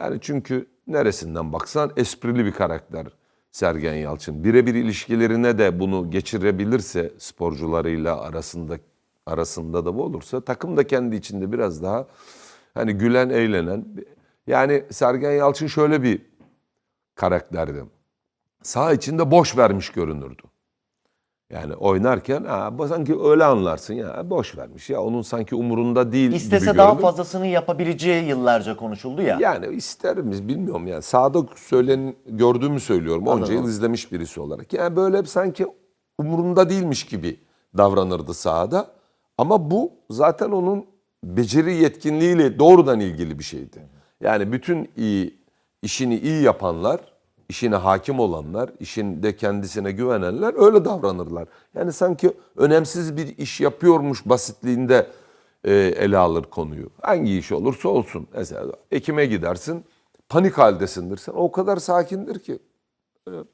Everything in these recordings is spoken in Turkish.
Yani çünkü neresinden baksan esprili bir karakter Sergen Yalçın. Birebir ilişkilerine de bunu geçirebilirse sporcularıyla arasında arasında da bu olursa takım da kendi içinde biraz daha hani gülen eğlenen yani Sergen Yalçın şöyle bir karakterdi. Sağ içinde boş vermiş görünürdü. Yani oynarken ha, sanki öyle anlarsın ya boş vermiş ya onun sanki umurunda değil İstese gibi daha görünür. fazlasını yapabileceği yıllarca konuşuldu ya. Yani ister miyiz bilmiyorum yani. Sağda söylen gördüğümü söylüyorum. Onca Anladım. yıl izlemiş birisi olarak. Yani böyle hep sanki umurunda değilmiş gibi davranırdı sahada. Ama bu zaten onun beceri yetkinliğiyle doğrudan ilgili bir şeydi. Yani bütün iyi işini iyi yapanlar, işine hakim olanlar, işinde kendisine güvenenler öyle davranırlar. Yani sanki önemsiz bir iş yapıyormuş basitliğinde e, ele alır konuyu. Hangi iş olursa olsun. Mesela ekime gidersin, panik haldesindir. Sen o kadar sakindir ki.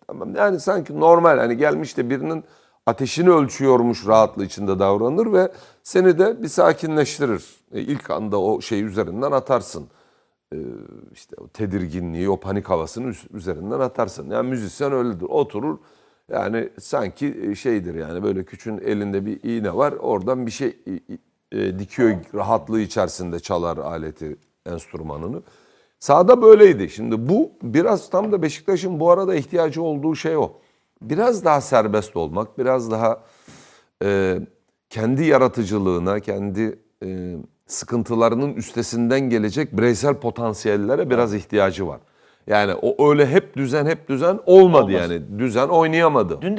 Tamam yani sanki normal hani gelmiş de birinin ateşini ölçüyormuş rahatlığı içinde davranır ve seni de bir sakinleştirir. E, ilk anda o şey üzerinden atarsın. E, işte o tedirginliği, o panik havasını üz- üzerinden atarsın. Yani müzisyen öyledir. Oturur yani sanki şeydir yani böyle küçüğün elinde bir iğne var. Oradan bir şey e, dikiyor rahatlığı içerisinde çalar aleti, enstrümanını. Sahada böyleydi. Şimdi bu biraz tam da Beşiktaş'ın bu arada ihtiyacı olduğu şey o. Biraz daha serbest olmak, biraz daha e, kendi yaratıcılığına, kendi e, sıkıntılarının üstesinden gelecek bireysel potansiyellere biraz ihtiyacı var. Yani o öyle hep düzen hep düzen olmadı Olmaz. yani. Düzen oynayamadı. Dün